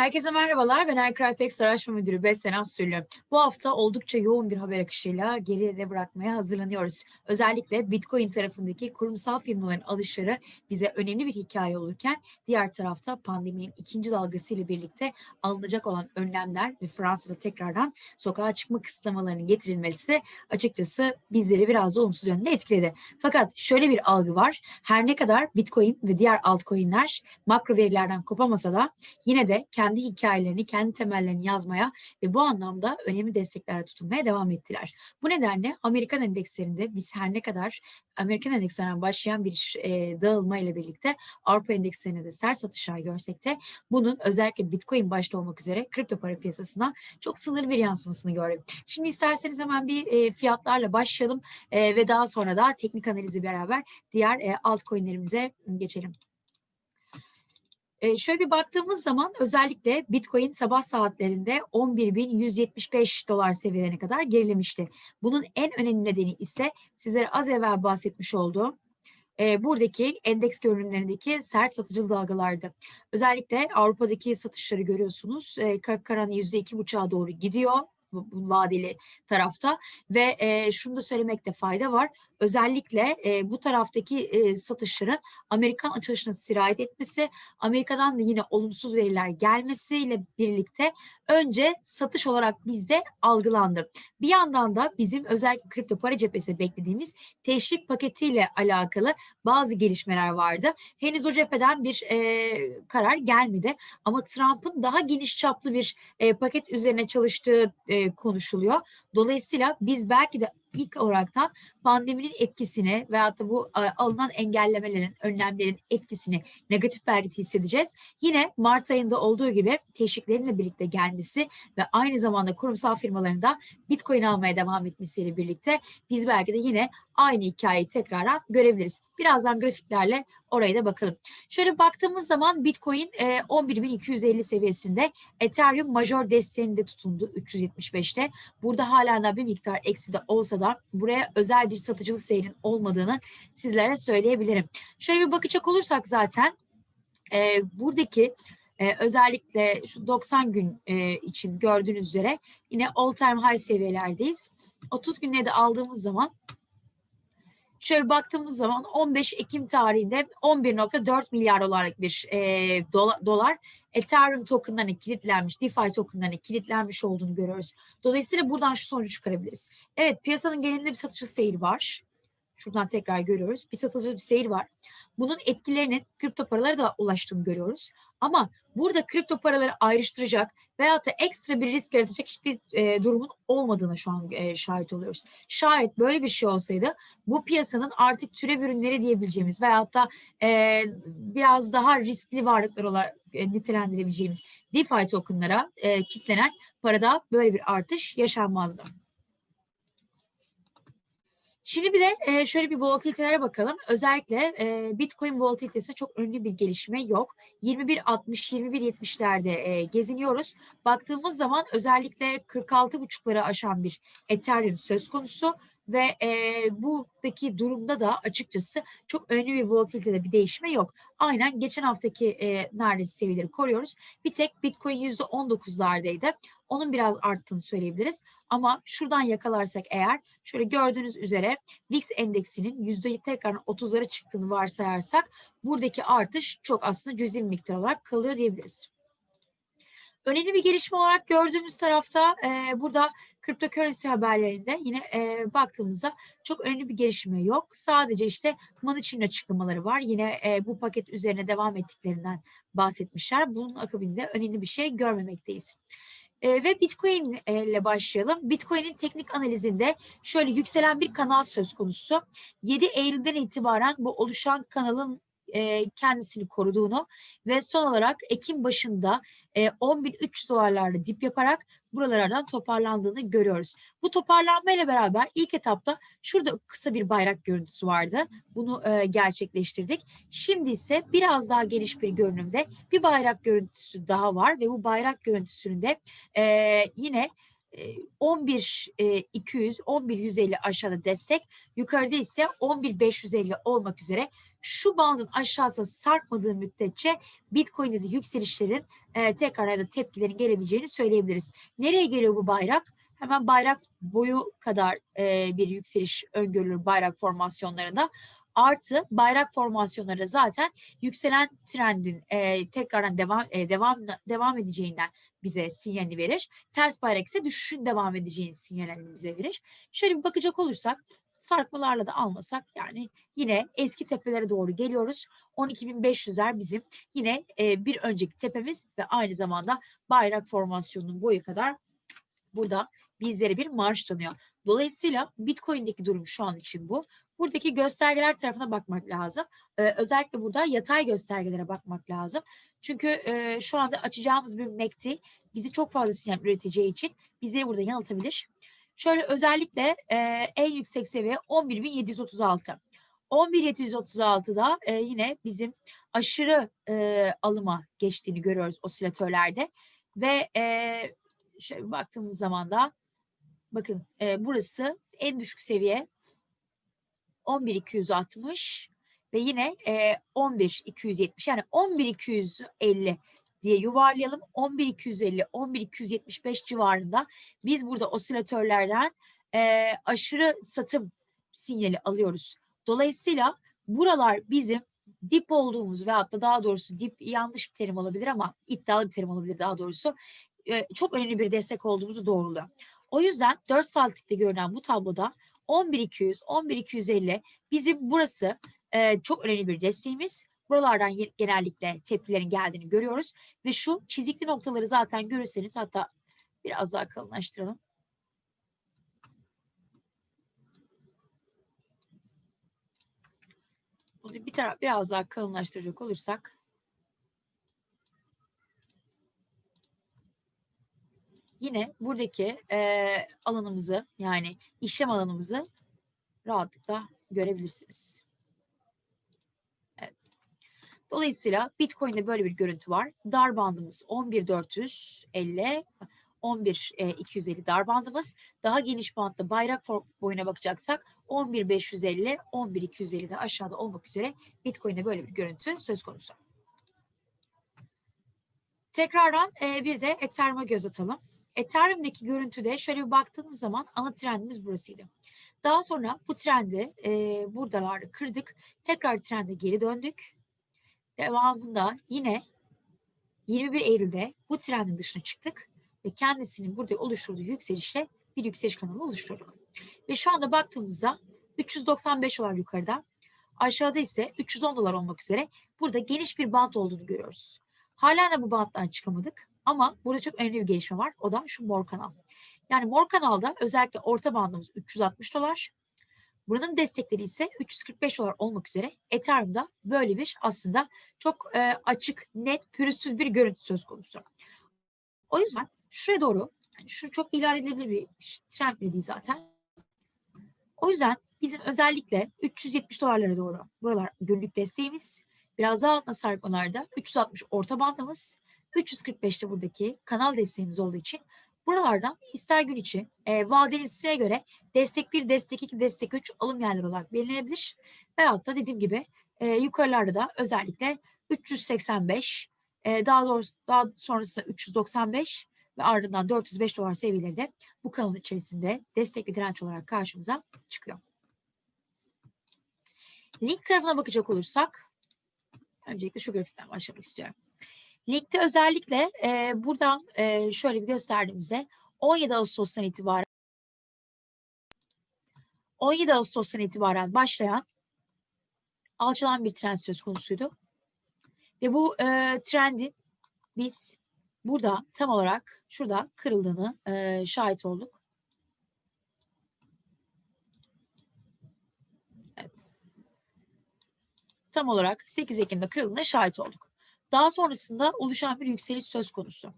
Herkese merhabalar. Ben Erkray Pex Araştırma Müdürü Besen Assülü. Bu hafta oldukça yoğun bir haber akışıyla geride bırakmaya hazırlanıyoruz. Özellikle Bitcoin tarafındaki kurumsal firmaların alışları bize önemli bir hikaye olurken diğer tarafta pandeminin ikinci dalgası ile birlikte alınacak olan önlemler ve Fransa'da tekrardan sokağa çıkma kısıtlamalarının getirilmesi açıkçası bizleri biraz da olumsuz yönde etkiledi. Fakat şöyle bir algı var. Her ne kadar Bitcoin ve diğer altcoin'ler makro verilerden kopamasa da yine de kendi hikayelerini, kendi temellerini yazmaya ve bu anlamda önemli destekler tutunmaya devam ettiler. Bu nedenle Amerikan endekslerinde biz her ne kadar Amerikan endekslerinden başlayan bir e, dağılma ile birlikte Avrupa endekslerinde de sert satışlar görsek de bunun özellikle Bitcoin başta olmak üzere kripto para piyasasına çok sınırlı bir yansımasını gördük. Şimdi isterseniz hemen bir e, fiyatlarla başlayalım e, ve daha sonra da teknik analizi beraber diğer e, altcoin'lerimize geçelim. E, şöyle bir baktığımız zaman özellikle Bitcoin sabah saatlerinde 11.175 dolar seviyelerine kadar gerilemişti. Bunun en önemli nedeni ise sizlere az evvel bahsetmiş olduğum e, buradaki endeks görünümlerindeki sert satıcı dalgalardı. Özellikle Avrupa'daki satışları görüyorsunuz. E, Karan %2,5'a doğru gidiyor bu, vadeli tarafta ve e, şunu da söylemekte fayda var. Özellikle e, bu taraftaki e, satışların Amerikan açılışına sirayet etmesi, Amerika'dan da yine olumsuz veriler gelmesiyle birlikte önce satış olarak bizde algılandı. Bir yandan da bizim özellikle kripto para cephesi beklediğimiz teşvik paketiyle alakalı bazı gelişmeler vardı. Henüz o cepheden bir e, karar gelmedi ama Trump'ın daha geniş çaplı bir e, paket üzerine çalıştığı e, konuşuluyor. Dolayısıyla biz belki de ilk olaraktan pandeminin etkisini veyahut da bu e, alınan engellemelerin, önlemlerin etkisini negatif belki hissedeceğiz. Yine Mart ayında olduğu gibi teşviklerinle birlikte gelmesi ve aynı zamanda kurumsal firmaların da Bitcoin almaya devam etmesiyle birlikte biz belki de yine aynı hikayeyi tekrardan görebiliriz. Birazdan grafiklerle oraya da bakalım. Şöyle baktığımız zaman Bitcoin e, 11.250 seviyesinde Ethereum major desteğinde tutundu 375'te. Burada hala da bir miktar eksi de olsa da buraya özel bir satıcılı seyrin olmadığını sizlere söyleyebilirim. Şöyle bir bakacak olursak zaten e, buradaki ee, özellikle şu 90 gün e, için gördüğünüz üzere yine all time high seviyelerdeyiz. 30 günleri de aldığımız zaman Şöyle baktığımız zaman 15 Ekim tarihinde 11.4 milyar dolarlık bir e, dola, dolar Ethereum tokenlarına kilitlenmiş, DeFi tokenlarına kilitlenmiş olduğunu görüyoruz. Dolayısıyla buradan şu sonucu çıkarabiliriz. Evet piyasanın genelinde bir satıcı seyir var. Şuradan tekrar görüyoruz. Bir satıcı bir seyir var. Bunun etkilerinin kripto paralara da ulaştığını görüyoruz. Ama burada kripto paraları ayrıştıracak veyahut da ekstra bir risk yaratacak hiçbir e, durumun olmadığını şu an e, şahit oluyoruz. Şayet böyle bir şey olsaydı bu piyasanın artık türev ürünleri diyebileceğimiz veyahut da e, biraz daha riskli varlıklar olarak e, nitelendirebileceğimiz DeFi tokenlara e, kitlenen parada böyle bir artış yaşanmazdı. Şimdi bir de e, şöyle bir volatilitelere bakalım. Özellikle e, Bitcoin volatilitesi çok önemli bir gelişme yok. 21.60-21.70'lerde e, geziniyoruz. Baktığımız zaman özellikle 46.5'ları aşan bir Ethereum söz konusu ve e, buradaki durumda da açıkçası çok önemli bir volatilitede bir değişme yok. Aynen geçen haftaki e, neredeyse seviyeleri koruyoruz. Bir tek Bitcoin %19'lardaydı. Onun biraz arttığını söyleyebiliriz. Ama şuradan yakalarsak eğer şöyle gördüğünüz üzere VIX endeksinin yüzde tekrar 30'lara çıktığını varsayarsak buradaki artış çok aslında cüzi miktar olarak kalıyor diyebiliriz. Önemli bir gelişme olarak gördüğümüz tarafta e, burada cryptocurrency haberlerinde yine e, baktığımızda çok önemli bir gelişme yok. Sadece işte Manucci'nin açıklamaları var. Yine e, bu paket üzerine devam ettiklerinden bahsetmişler. Bunun akabinde önemli bir şey görmemekteyiz. E, ve Bitcoin ile başlayalım. Bitcoin'in teknik analizinde şöyle yükselen bir kanal söz konusu. 7 Eylül'den itibaren bu oluşan kanalın e, kendisini koruduğunu ve son olarak Ekim başında e, 10.300 dolarlarla dip yaparak buralardan toparlandığını görüyoruz. Bu toparlanma ile beraber ilk etapta şurada kısa bir bayrak görüntüsü vardı. Bunu e, gerçekleştirdik. Şimdi ise biraz daha geniş bir görünümde bir bayrak görüntüsü daha var ve bu bayrak görüntüsünde e, yine e, 11 e, 200, 11 150 aşağıda destek, yukarıda ise 11 550 olmak üzere şu bandın aşağısı sarkmadığı müddetçe Bitcoin'de de yükselişlerin e, tekrar da tepkilerin gelebileceğini söyleyebiliriz. Nereye geliyor bu bayrak? Hemen bayrak boyu kadar bir yükseliş öngörülür bayrak formasyonlarında. Artı bayrak formasyonları zaten yükselen trendin e, tekrardan devam e, devam devam edeceğinden bize sinyalini verir. Ters bayrak ise düşüşün devam edeceğini sinyalini bize verir. Şöyle bir bakacak olursak sarkmalarla da almasak yani yine eski tepelere doğru geliyoruz. 12.500'ler bizim yine e, bir önceki tepemiz ve aynı zamanda bayrak formasyonunun boyu kadar burada bizlere bir marş tanıyor. Dolayısıyla Bitcoin'deki durum şu an için bu. Buradaki göstergeler tarafına bakmak lazım. Ee, özellikle burada yatay göstergelere bakmak lazım. Çünkü e, şu anda açacağımız bir MACD bizi çok fazla sinyal üreteceği için bizi burada yanıltabilir. Şöyle özellikle e, en yüksek seviye 11.736. 11.736'da e, yine bizim aşırı e, alıma geçtiğini görüyoruz osilatörlerde. Ve e, şöyle baktığımız zaman da bakın e, burası en düşük seviye 11260 ve yine e, 11270 yani 11250 diye yuvarlayalım. 11250 11275 civarında biz burada osilatörlerden e, aşırı satım sinyali alıyoruz. Dolayısıyla buralar bizim dip olduğumuz veyahut da daha doğrusu dip yanlış bir terim olabilir ama iddialı bir terim olabilir daha doğrusu e, çok önemli bir destek olduğumuzu doğruluyor. O yüzden 4 saatlikte görünen bu tabloda 11200, 11250 bizim burası e, çok önemli bir desteğimiz. Buralardan genellikle tepkilerin geldiğini görüyoruz ve şu çizikli noktaları zaten görürseniz hatta biraz daha kalınlaştıralım. Bunu bir taraf biraz daha kalınlaştıracak olursak yine buradaki e, alanımızı yani işlem alanımızı rahatlıkla görebilirsiniz. Evet. Dolayısıyla Bitcoin'de böyle bir görüntü var. Dar bandımız 11450 11250 dar bandımız. Daha geniş bantta bayrak boyuna bakacaksak 11550 11250 de aşağıda olmak üzere Bitcoin'de böyle bir görüntü söz konusu. Tekrardan bir de Ethereum'a göz atalım. Ethereum'daki görüntüde şöyle bir baktığınız zaman ana trendimiz burasıydı. Daha sonra bu trendi e, buradalarda kırdık. Tekrar trende geri döndük. Devamında yine 21 Eylül'de bu trendin dışına çıktık ve kendisinin burada oluşturduğu yükselişle bir yükseliş kanalı oluşturduk. Ve şu anda baktığımızda 395 dolar yukarıda, aşağıda ise 310 dolar olmak üzere burada geniş bir bant olduğunu görüyoruz. Hala da bu banttan çıkamadık. Ama burada çok önemli bir gelişme var. O da şu mor kanal. Yani mor kanalda özellikle orta bandımız 360 dolar. Buranın destekleri ise 345 dolar olmak üzere Ethereum'da böyle bir aslında çok e, açık, net, pürüzsüz bir görüntü söz konusu. O yüzden şuraya doğru, yani şu çok ileride edilebilir bir trend bile değil zaten. O yüzden bizim özellikle 370 dolarlara doğru buralar günlük desteğimiz. Biraz daha altına sarkmalarda 360 orta bandımız 345'te buradaki kanal desteğimiz olduğu için buralardan ister gün içi e, vadelisine göre destek 1, destek 2, destek 3 alım yerleri olarak belirlenebilir. Veyahut da dediğim gibi e, yukarılarda da özellikle 385, e, daha doğrusu daha sonrasında 395 ve ardından 405 dolar seviyeleri de bu kanalın içerisinde destek ve direnç olarak karşımıza çıkıyor. Link tarafına bakacak olursak öncelikle şu grafikten başlamak istiyorum. Ligde özellikle e, buradan e, şöyle bir gösterdiğimizde 17 Ağustos'tan itibaren 17 Ağustos'tan itibaren başlayan alçalan bir trend söz konusuydu. Ve bu e, trendin biz burada tam olarak şurada kırıldığını e, şahit olduk. Evet. Tam olarak 8 Ekim'de kırıldığına şahit olduk. Daha sonrasında oluşan bir yükseliş söz konusu.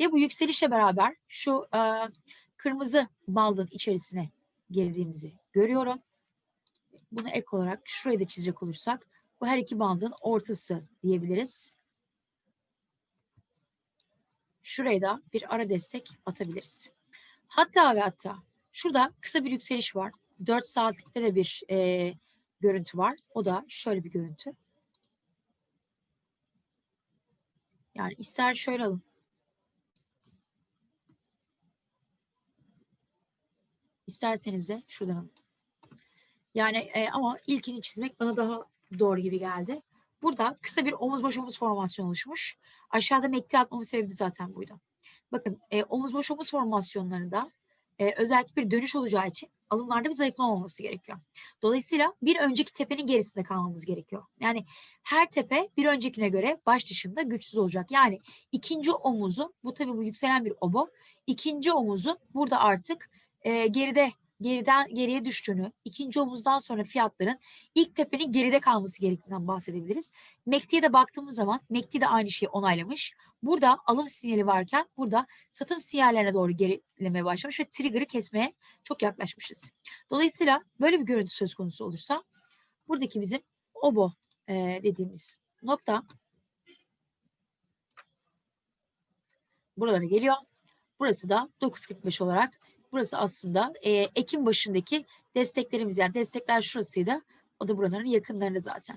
Ve bu yükselişle beraber şu e, kırmızı bandın içerisine girdiğimizi görüyorum. Bunu ek olarak şurayı da çizecek olursak bu her iki bandın ortası diyebiliriz. Şuraya da bir ara destek atabiliriz. Hatta ve hatta şurada kısa bir yükseliş var. 4 saatlikte de bir e, görüntü var. O da şöyle bir görüntü. Yani ister şöyle alın. İsterseniz de şuradan alın. Yani e, ama ilkini çizmek bana daha doğru gibi geldi. Burada kısa bir omuz baş omuz formasyon oluşmuş. Aşağıda mekti atmamın sebebi zaten buydu. Bakın e, omuz baş omuz formasyonlarında e, özellikle bir dönüş olacağı için alımlarda bir zayıflama olması gerekiyor. Dolayısıyla bir önceki tepenin gerisinde kalmamız gerekiyor. Yani her tepe bir öncekine göre baş dışında güçsüz olacak. Yani ikinci omuzun, bu tabii bu yükselen bir obo, ikinci omuzun burada artık e, geride geriden geriye düştüğünü, ikinci omuzdan sonra fiyatların ilk tepenin geride kalması gerektiğinden bahsedebiliriz. MACD'ye de baktığımız zaman MACD de aynı şeyi onaylamış. Burada alım sinyali varken burada satım sinyallerine doğru gerilemeye başlamış ve trigger'ı kesmeye çok yaklaşmışız. Dolayısıyla böyle bir görüntü söz konusu olursa buradaki bizim obo e, dediğimiz nokta buralara geliyor. Burası da 9.45 olarak Burası aslında e, Ekim başındaki desteklerimiz yani destekler şurasıydı. O da buraların yakınlarında zaten.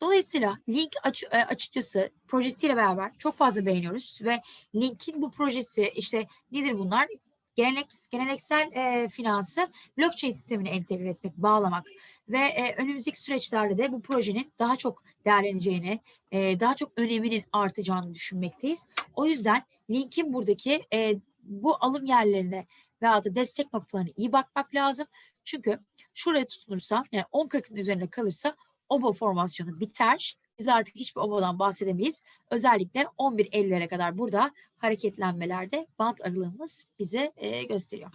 Dolayısıyla Link aç, açıkçası projesiyle beraber çok fazla beğeniyoruz ve Link'in bu projesi işte nedir bunlar? Gelenek, geleneksel e, finansı blockchain sistemine entegre etmek, bağlamak ve e, önümüzdeki süreçlerde de bu projenin daha çok değerleneceğini, e, daha çok öneminin artacağını düşünmekteyiz. O yüzden Link'in buradaki e, bu alım yerlerine veya da destek noktalarına iyi bakmak lazım. Çünkü şuraya tutunursa yani 10.40'ın üzerinde kalırsa obo formasyonu biter. Biz artık hiçbir obodan bahsedemeyiz. Özellikle 11.50'lere kadar burada hareketlenmelerde bant aralığımız bize e, gösteriyor.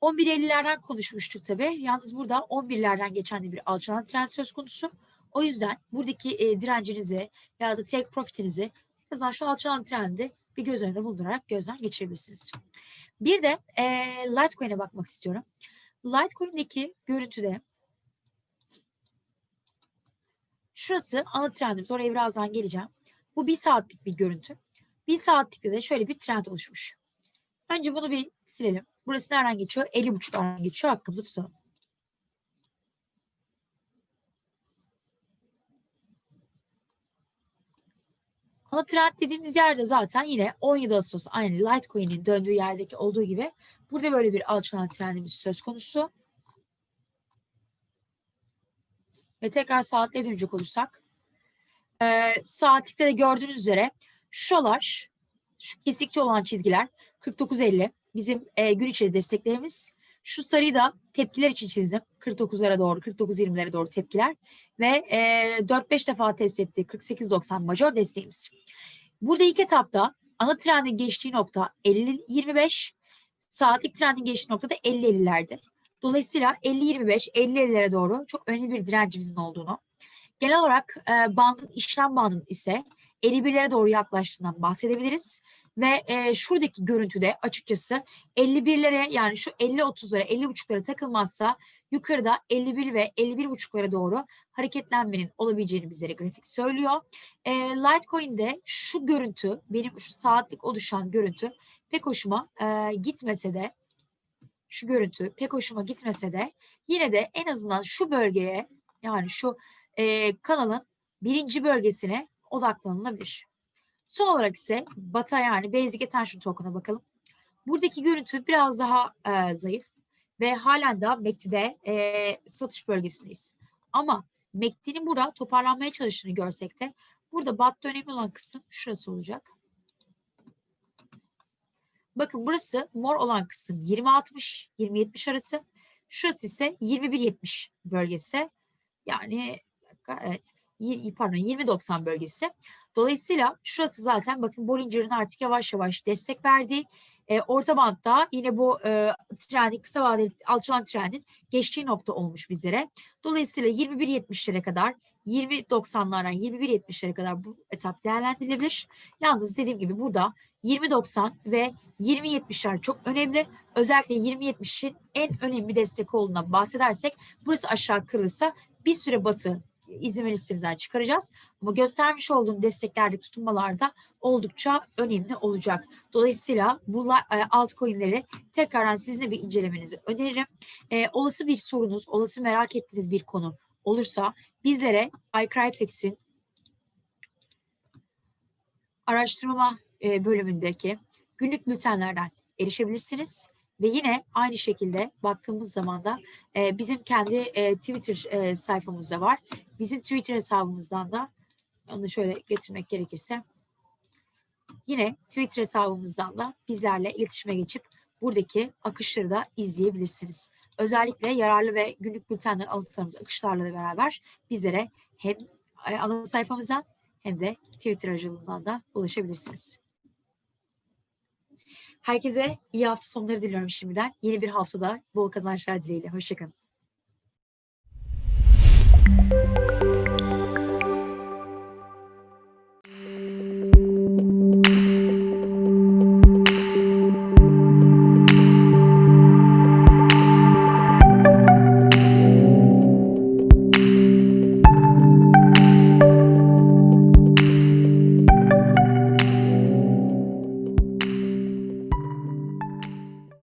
11.50'lerden konuşmuştuk tabii. Yalnız burada 11'lerden geçen de bir alçalan trend söz konusu. O yüzden buradaki e, direncinizi ya da take profitinizi en azından şu alçalan trendi bir göz önünde bulundurarak gözden geçirebilirsiniz. Bir de e, Litecoin'e bakmak istiyorum. Litecoin'deki görüntüde şurası ana trendimiz. Oraya birazdan geleceğim. Bu bir saatlik bir görüntü. Bir saatlikte de şöyle bir trend oluşmuş. Önce bunu bir silelim. Burası nereden geçiyor? 50.5'lardan geçiyor. Hakkımızı tutalım. Ana trend dediğimiz yerde zaten yine 17 Ağustos aynı Litecoin'in döndüğü yerdeki olduğu gibi burada böyle bir alçalan trendimiz söz konusu. Ve tekrar saatle dönecek olursak e, saatlikte de gördüğünüz üzere şuralar şu kesikli olan çizgiler 49.50 bizim e, gün içeri desteklerimiz. Şu sarıyı da tepkiler için çizdim. 49'lara doğru, 49-20'lere doğru tepkiler. Ve e, 4-5 defa test etti. 48-90 major desteğimiz. Burada ilk etapta ana trendin geçtiği nokta 50-25, saatlik trendin geçtiği nokta da 50-50'lerde. Dolayısıyla 50-25, 50-50'lere doğru çok önemli bir direncimizin olduğunu, genel olarak e, bandın, işlem bandının ise 51'lere doğru yaklaştığından bahsedebiliriz. Ve e, şuradaki görüntüde açıkçası 51'lere yani şu 50-30'lara 50.5'lara takılmazsa yukarıda 51 ve 51.5'lara doğru hareketlenmenin olabileceğini bizlere grafik söylüyor. E, Litecoin'de şu görüntü benim şu saatlik oluşan görüntü pek hoşuma e, gitmese de şu görüntü pek hoşuma gitmese de yine de en azından şu bölgeye yani şu e, kanalın birinci bölgesine odaklanılabilir. Son olarak ise BATA yani Basic Attention Token'a bakalım. Buradaki görüntü biraz daha e, zayıf ve halen daha MACD'de e, satış bölgesindeyiz. Ama MACD'nin burada toparlanmaya çalıştığını görsek de burada BAT'ta önemli olan kısım şurası olacak. Bakın burası mor olan kısım 20-60, 20-70 arası. Şurası ise 21-70 bölgesi. Yani evet pardon 20-90 bölgesi. Dolayısıyla şurası zaten bakın Bollinger'ın artık yavaş yavaş destek verdiği e, orta bantta yine bu e, trendin kısa vadeli alçalan trendin geçtiği nokta olmuş bizlere. Dolayısıyla 21.70'lere kadar 20.90'lardan 21.70'lere kadar bu etap değerlendirilebilir. Yalnız dediğim gibi burada 20.90 ve 20.70'ler çok önemli. Özellikle 20.70'in en önemli destek olduğundan bahsedersek burası aşağı kırılırsa bir süre batı izin ve listemizden çıkaracağız. Ama göstermiş olduğum desteklerde tutunmalarda oldukça önemli olacak. Dolayısıyla bu e, altcoin'leri tekrardan sizinle bir incelemenizi öneririm. E, olası bir sorunuz, olası merak ettiğiniz bir konu olursa bizlere iCrypex'in araştırma e, bölümündeki günlük bültenlerden erişebilirsiniz. Ve yine aynı şekilde baktığımız zaman da e, bizim kendi e, Twitter e, sayfamızda var. Bizim Twitter hesabımızdan da onu şöyle getirmek gerekirse yine Twitter hesabımızdan da bizlerle iletişime geçip buradaki akışları da izleyebilirsiniz. Özellikle yararlı ve günlük bültenler alırsanız akışlarla da beraber bizlere hem e, ana sayfamızdan hem de Twitter aracılığından da ulaşabilirsiniz. Herkese iyi hafta sonları diliyorum şimdiden. Yeni bir haftada bol kazançlar dileğiyle. Hoşçakalın.